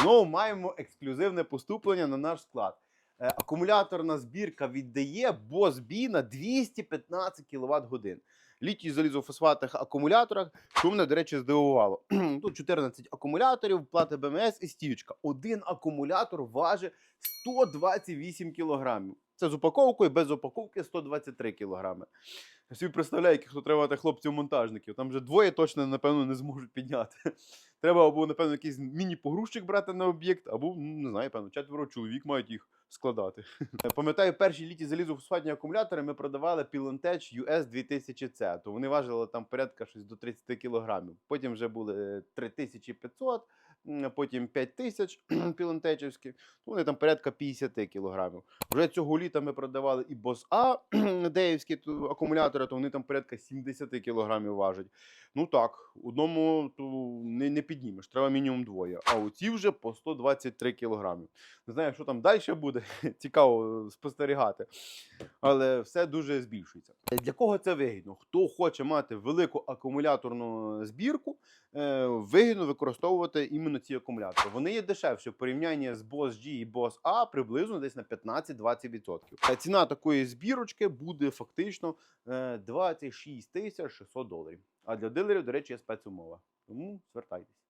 Знову маємо ексклюзивне поступлення на наш склад. Е, Акумуляторна збірка віддає BOSB на 215 кВт годин. Літій залізофосфатних акумуляторах, що мене, до речі, здивувало. Тут 14 акумуляторів, плати БМС і стічка. Один акумулятор важить 128 кілограмів. Це з упаковкою, без упаковки 123 кілограми. Я собі представляю, яких тут треба хлопців-монтажників. Там вже двоє точно, напевно, не зможуть підняти. Треба або, напевно, якийсь міні-погрузчик брати на об'єкт, або, ну, не знаю, певно, четверо чоловік мають їх складати. Пам'ятаю, перші літі залізофосфатні акумулятори ми продавали Pilentech US 2000C, то вони важили там порядка щось до 30 кілограмів. Потім вже були 3500, потім 5000 пілентечівські, то вони там порядка 50 кілограмів. Вже цього літа ми продавали і Boss A деївські акумулятори, то вони там порядка 70 кілограмів важать. Ну так, одному то не, не піднімеш, треба мінімум двоє. А оці вже по 123 кілограми. Не знаю, що там далі буде. Цікаво спостерігати. Але все дуже збільшується. Для кого це вигідно? Хто хоче мати велику акумуляторну збірку, е, вигідно використовувати іменно ці акумулятори. Вони є дешевші в порівнянні з Boss G і Boss A приблизно десь на 15-20%. Е, Ціна такої збірочки буде фактично е, 26 тисяч 600 доларів. А для дилерів, до речі, є спецумова. Тому звертайтесь.